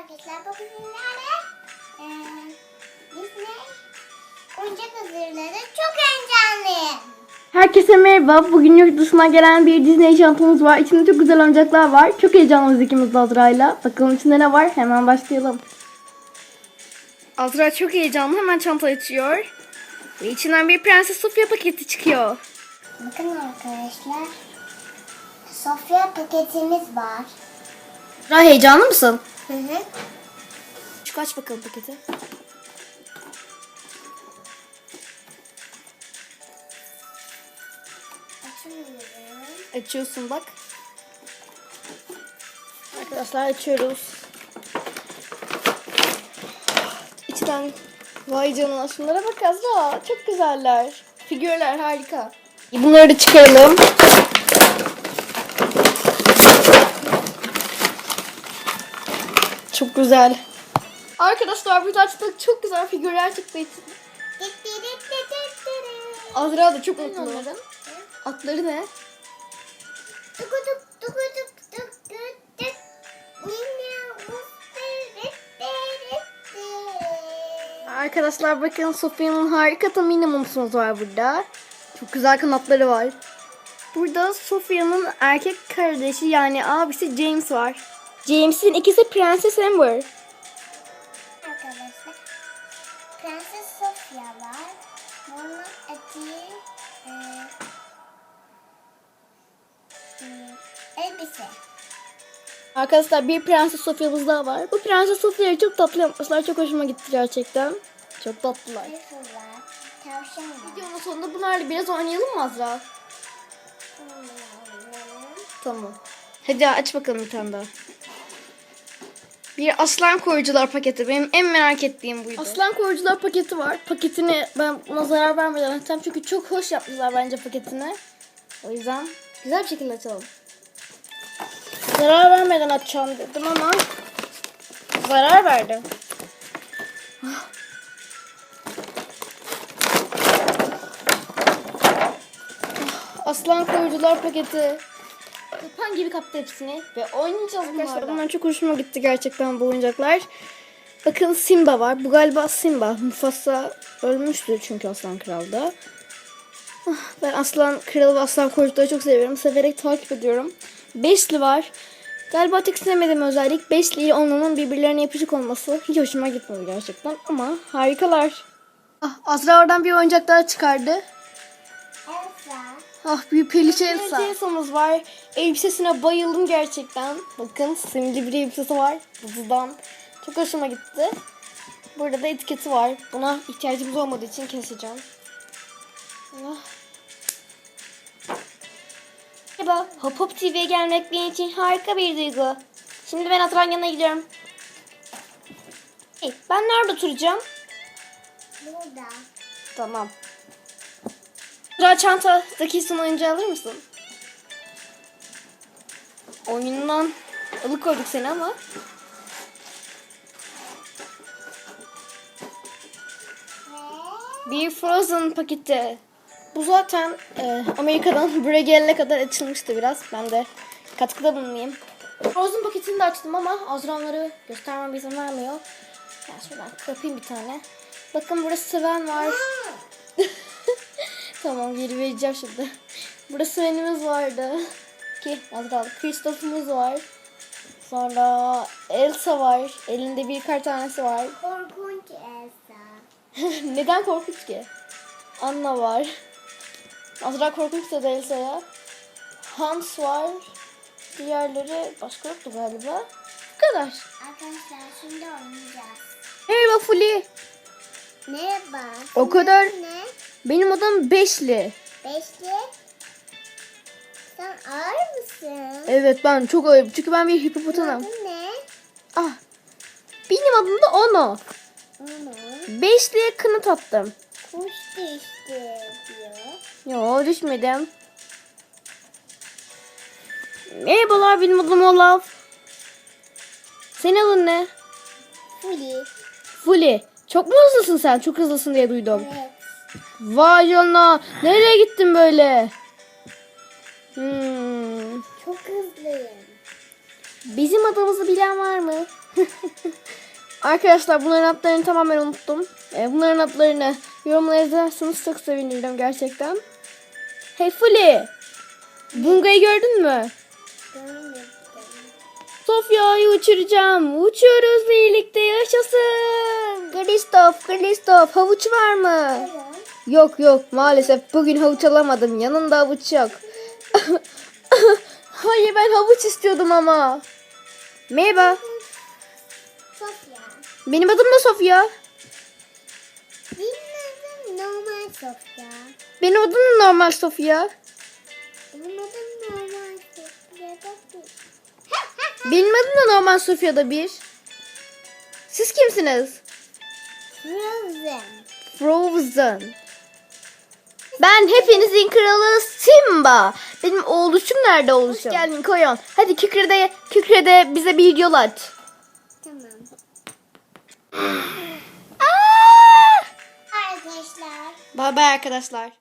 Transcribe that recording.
arkadaşlar. Bugün sizlerle eee Disney oyuncak hazırladı. Çok heyecanlıyım. Herkese merhaba. Bugün yurt dışına gelen bir Disney çantamız var. İçinde çok güzel oyuncaklar var. Çok heyecanlıyız ikimiz de Azra'yla. Bakalım içinde ne var? Hemen başlayalım. Azra çok heyecanlı. Hemen çanta açıyor. Ve içinden bir Prenses Sofia paketi çıkıyor. Bakın arkadaşlar. Sofya paketimiz var. Azra heyecanlı mısın? Hı hı. Şu kaç bakalım paketi. Açıyorsun bak. Arkadaşlar açıyoruz. İçten vay canına şunlara bak Azra. Çok güzeller. Figürler harika. Bunları da çıkaralım. Çok güzel. Arkadaşlar burada açtık çok güzel figürler çıktı. Azra da çok mutlu. Atları ne? Arkadaşlar bakın Sofia'nın harika da minimumsumuz var burada. Çok güzel kanatları var. Burada Sofia'nın erkek kardeşi yani abisi James var. James'in ikisi Prenses Amber. Arkadaşlar Prenses Sofia var. Bunun eti e, hmm, elbise. Arkadaşlar bir Prenses Sofia'mız daha var. Bu Prenses Sofia'yı çok tatlı yapmışlar. Çok hoşuma gitti gerçekten. Çok tatlılar. Videonun sonunda bunlarla biraz oynayalım mı Azra? Tamam. Hadi aç bakalım bir tane daha. Bir aslan koruyucular paketi. Benim en merak ettiğim buydu. Aslan koruyucular paketi var. Paketini ben buna zarar vermeden açacağım. Çünkü çok hoş yapmışlar bence paketini. O yüzden güzel bir şekilde açalım. Zarar vermeden açacağım dedim ama zarar verdim. Aslan koruyucular paketi. Kapan gibi kaptı hepsini ve oynayacağız Arkadaşlar bunlar çok hoşuma gitti gerçekten bu oyuncaklar. Bakın Simba var. Bu galiba Simba. Mufasa ölmüştü çünkü Aslan Kral'da. Ah, Ben Aslan Kralı ve Aslan Koruyucuları çok seviyorum. Severek takip ediyorum. Beşli var. Galiba tek sevmediğim özellik Beşli ile Onlu'nun birbirlerine yapışık olması. Hiç hoşuma gitmedi gerçekten ama harikalar. Ah, Azra oradan bir oyuncak daha çıkardı. Ah bir peluş Elsa. Elsa'mız var. Elbisesine bayıldım gerçekten. Bakın simli bir elbisesi var. Buzdan. Çok hoşuma gitti. Burada da etiketi var. Buna ihtiyacımız olmadığı için keseceğim. Ah. Merhaba. Hop Hop TV'ye gelmek benim için harika bir duygu. Şimdi ben Atran yanına gidiyorum. Hey, ben nerede oturacağım? Burada. Tamam. Sıra çantadaki son oyuncağı alır mısın? Oyundan alıkoyduk seni ama. Bir Frozen paketi. Bu zaten e, Amerika'dan buraya gelene kadar açılmıştı biraz. Ben de katkıda bulunayım. Frozen paketini de açtım ama Azra onları göstermeme izin vermiyor. Ben şuradan kapayım bir tane. Bakın burada Sven var. tamam geri vereceğim şimdi. Burada Sven'imiz vardı. Ki Azra Kristoff'umuz var. Sonra Elsa var. Elinde bir kart tanesi var. korkunç Elsa. Neden korkunç ki? Anna var. Azra korkunç da Elsa'ya. Hans var. Diğerleri başka yoktu galiba. Bu kadar. Arkadaşlar şimdi oynayacağız. Merhaba Fuli. Merhaba. O kadar- Ne? Benim adım Beşli. Beşli. Sen ağır mısın? Evet ben çok ağırım. Çünkü ben bir hipopotamım. Adın ne? Ah. Benim adım da Ono. Onu. Beşli'ye kanıt attım. Kuş düştü diyor. Yo düşmedim. Merhabalar benim adım Olaf. Senin adın ne? Fuli. Fuli. Çok mu hızlısın sen? Çok hızlısın diye duydum. Evet. Vay canına. Nereye gittin böyle? Hmm. Çok hızlıyım. Bizim adımızı bilen var mı? Arkadaşlar bunların adlarını tamamen unuttum. Ee, bunların adlarını yorumlara yazarsanız çok sevinirim gerçekten. Hey Fuli. Bunga'yı gördün mü? Görmedim. Sofya'yı uçuracağım. Uçuyoruz birlikte yaşasın. Kristof, Kristof havuç var mı? Evet. Yok yok maalesef bugün havuç alamadım. Yanında havuç yok. Hayır ben havuç istiyordum ama. Merhaba. Sofya. Benim adım da Sofya. Benim adım normal Sofya. Benim adım da normal Sofya. Benim adım normal Sofya da değil. Benim adım da normal Sofya da bir. Siz kimsiniz? Frozen. Frozen. Ben hepinizin kralı Simba. Benim oğluşum nerede oğluşum? Hoş geldin Koyon. Hadi kükrede, kükrede bize bir yol aç. Tamam. Aa! Arkadaşlar. Bay bay arkadaşlar.